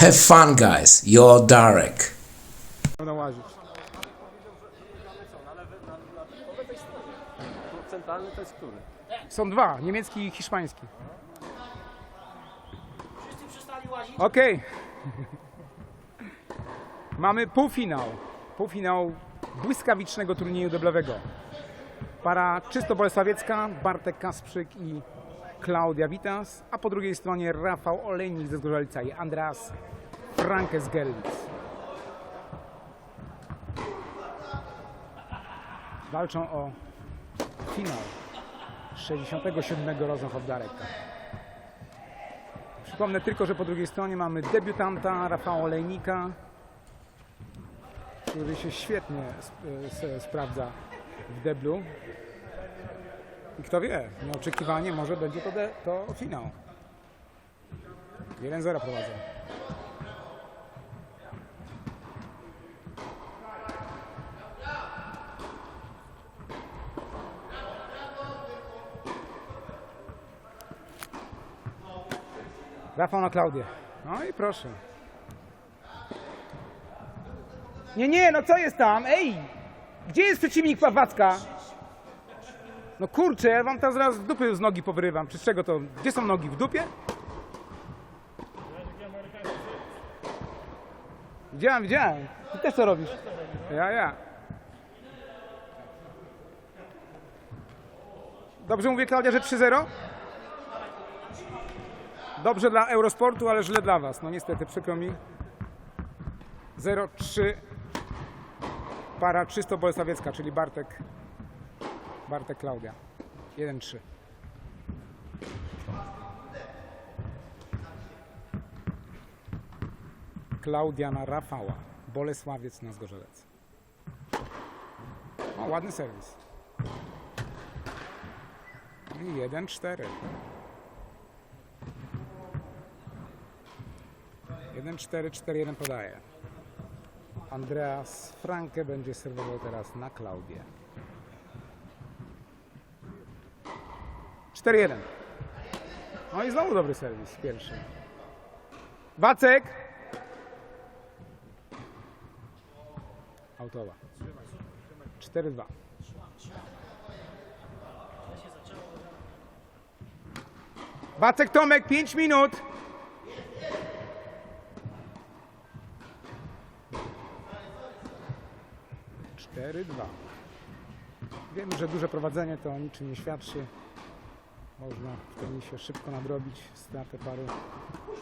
Have fun, guys. You're Darek. Łazić. To jest który? Są dwa, niemiecki i hiszpański. Okej. Mamy półfinał. Półfinał błyskawicznego turnieju deblowego. Para czysto bolesławiecka, Bartek Kasprzyk i Klaudia Witas, a po drugiej stronie Rafał Olejnik ze Zgorzelca i Andreas Franke z Gerlitz. Walczą o finał 67. Rosenhof Dareka. Przypomnę tylko, że po drugiej stronie mamy debiutanta Rafała Olejnika, który się świetnie sp- s- sprawdza w deblu. I kto wie, nieoczekiwanie może będzie to, de- to finał. 1-0 prowadzą. Rafał na Klaudię. No i proszę. Nie, nie, no co jest tam? Ej! Gdzie jest przeciwnik Pawacka? No kurczę, ja wam tam zaraz dupy z nogi powyrywam. Czy z czego to? Gdzie są nogi? W dupie? Widziałem, widziałem. Ty też co robisz? Ja, ja. Dobrze mówię, Klaudia, że 3-0? Dobrze dla Eurosportu, ale źle dla Was. No niestety, przykro mi. 0-3 para czysto bolesławiecka, czyli Bartek Bartek Klaudia. 1-3. Klaudia na Rafała. Bolesławiec na Zgorzelec. O, ładny serwis. I 1-4. 1-4-4-1 podaje. Andreas Franke będzie serwował teraz na Klaudię. 4-1. No i znowu dobry serwis, pierwszy. Wacek! Autowa. 4-2. Wacek Tomek, 5 minut. Cztery, dwa. Wiem, że duże prowadzenie to niczym nie świadczy. Można w tenisie szybko nadrobić stratę paru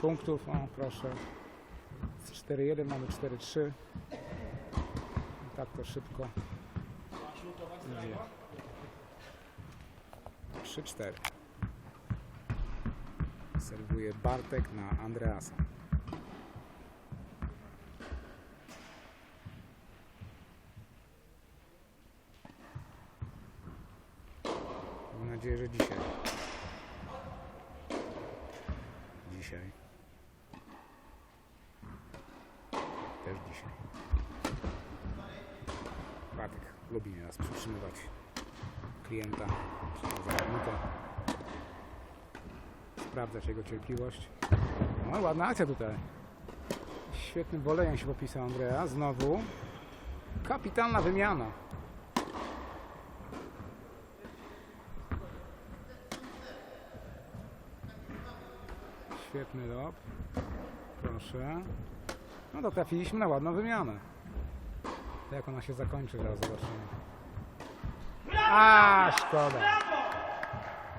punktów. O, proszę. Z 4-1 mamy 4-3. I tak to szybko idzie. 3-4. Serwuje Bartek na Andreasa. Mam nadzieję, że dzisiaj. Dzisiaj. Też dzisiaj. Bartek lubi nas przytrzymywać klienta, czy zawodnika. Sprawdzać jego cierpliwość. No ładna akcja tutaj. Świetnym wolejem się popisał Andrea. Znowu kapitalna wymiana. Świetny lob. Proszę. No to trafiliśmy na ładną wymianę. Jak ona się zakończy, zaraz zobaczymy. A, szkoda.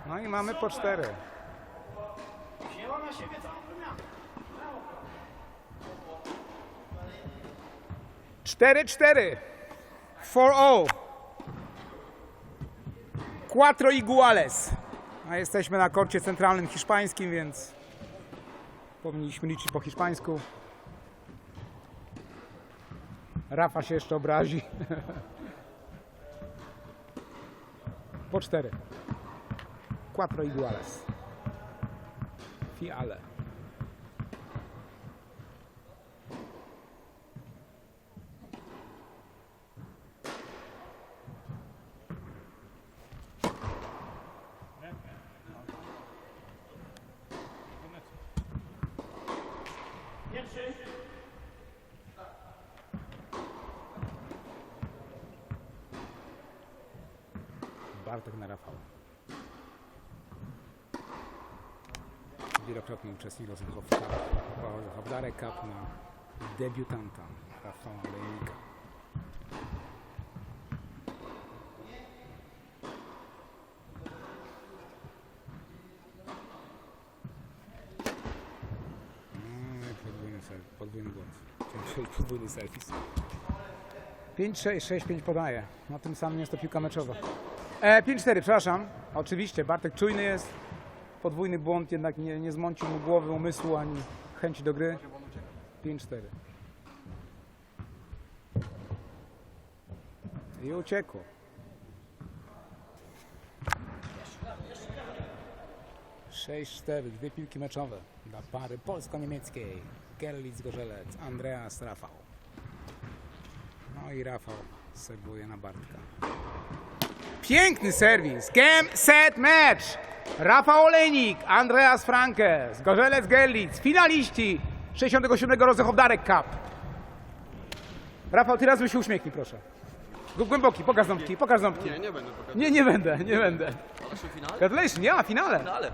No i mamy po cztery. Cztery, cztery. Four all. Quattro iguales. A jesteśmy na korcie centralnym hiszpańskim, więc powinniśmy liczyć po hiszpańsku. Rafa się jeszcze obrazi. po cztery. Quattro iguales. Fiale. Bartek na Rafał. Wielokrotny uczestnik rozgrywek Cup, Cup na debiutanta Rafała Olejnika. No i podwójny, podwójny błąd. Podwójny serwis. 5-6-6-5 podaje. Na tym samym jest to piłka meczowa. E, 5-4, przepraszam. Oczywiście, Bartek czujny jest. Podwójny błąd jednak nie, nie zmącił mu głowy, umysłu ani chęci do gry. 5-4. I uciekło. Sześć, cztery, dwie piłki meczowe dla pary polsko-niemieckiej. Gerlitz Gorzelec, Andreas Rafał. No i Rafał serwuje na Bartka. Piękny serwis. Game, set, match. Rafał Olejnik, Andreas Franke, Gorzelec Gerlitz, finaliści 67. Rozechodarek Cup. Rafał, ty raz się uśmiechnij, proszę. Gł- Głęboki, pokaż ząbki, pokaż ząbki. Nie, nie będę pokazywał. Nie, nie będę, nie będę. Ale się finale? Congratulations, ja, finale. Finale.